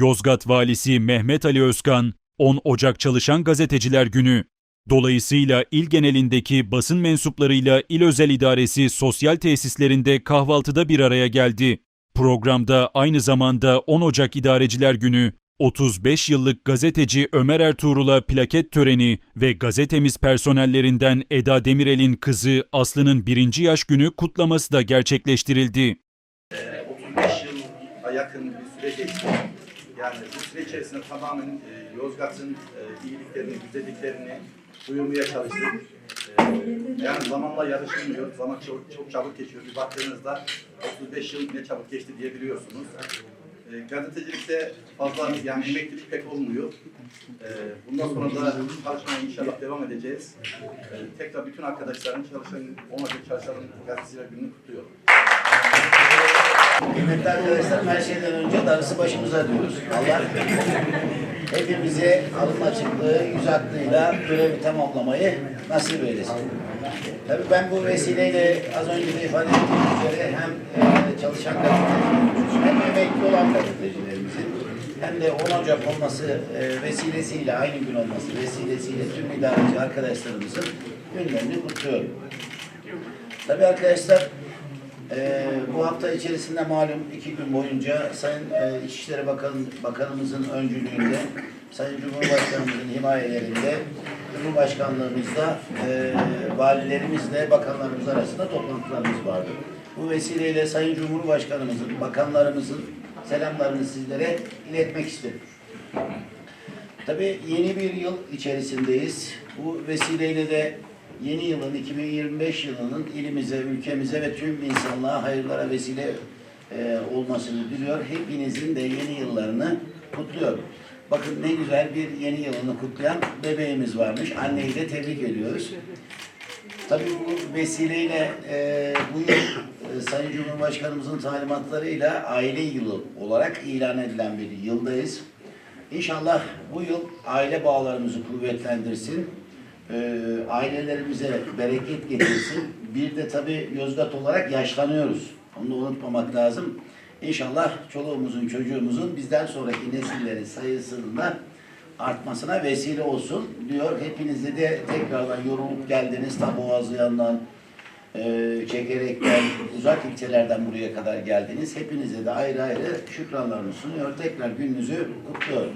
Yozgat Valisi Mehmet Ali Özkan, 10 Ocak Çalışan Gazeteciler Günü. Dolayısıyla il genelindeki basın mensuplarıyla il özel idaresi sosyal tesislerinde kahvaltıda bir araya geldi. Programda aynı zamanda 10 Ocak İdareciler Günü, 35 yıllık gazeteci Ömer Ertuğrul'a plaket töreni ve gazetemiz personellerinden Eda Demirel'in kızı Aslı'nın birinci yaş günü kutlaması da gerçekleştirildi. 35 yıla yakın bir süre geçti. Yani bu süre içerisinde tamamen e, Yozgat'ın e, iyiliklerini, güzelliklerini duyurmaya çalıştık. E, yani zamanla yarışılmıyor. Zaman çok, çok çabuk geçiyor. Bir baktığınızda 35 yıl ne çabuk geçti diyebiliyorsunuz. E, gazetecilikte fazla yani emeklilik pek olmuyor. E, bundan sonra da çalışmaya inşallah devam edeceğiz. E, tekrar bütün arkadaşların çalışan, 10 Ocak çalışanın gazeteciler gününü kutluyorum. Kıymetli arkadaşlarım her şeyden önce darısı başımıza diyoruz. Allah hepimize alın açıklığı, yüz aklıyla görevi tamamlamayı nasip eylesin. Tabii ben bu vesileyle az önce de ifade ettiğim üzere hem e, çalışan gazetecilerimizin hem emekli olan gazetecilerimizin hem de 10 Ocak olması e, vesilesiyle aynı gün olması vesilesiyle tüm idareci arkadaşlarımızın günlerini kutluyorum. Tabii arkadaşlar ee, bu hafta içerisinde malum iki gün boyunca Sayın e, İçişleri Bakan, Bakanımızın öncülüğünde, Sayın Cumhurbaşkanımızın himayelerinde, Cumhurbaşkanlığımızda e, valilerimizle bakanlarımız arasında toplantılarımız vardı. Bu vesileyle Sayın Cumhurbaşkanımızın, bakanlarımızın selamlarını sizlere iletmek istedim. Tabii yeni bir yıl içerisindeyiz. Bu vesileyle de yeni yılın 2025 yılının ilimize, ülkemize ve tüm insanlığa hayırlara vesile e, olmasını diliyor. Hepinizin de yeni yıllarını kutluyorum. Bakın ne güzel bir yeni yılını kutlayan bebeğimiz varmış. Anneyi de tebrik ediyoruz. Tabii bu vesileyle e, bu yıl e, Sayın Cumhurbaşkanımızın talimatlarıyla aile yılı olarak ilan edilen bir yıldayız. İnşallah bu yıl aile bağlarımızı kuvvetlendirsin, e, ailelerimize bereket getirsin. Bir de tabii Yozgat olarak yaşlanıyoruz. Onu da unutmamak lazım. İnşallah çoluğumuzun, çocuğumuzun bizden sonraki nesillerin sayısının da artmasına vesile olsun diyor. Hepinize de tekrardan yorulup geldiniz. Ta Boğazlayan'dan, e, Çekerek'ten, uzak ilçelerden buraya kadar geldiniz. Hepinize de ayrı ayrı şükranlarımı sunuyor. Tekrar gününüzü kutluyorum.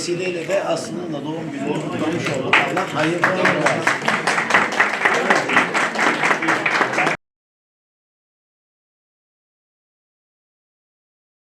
Vesileyle de Aslı'nın da doğum gününü kutlamış olduk. Allah hayırlı olsun.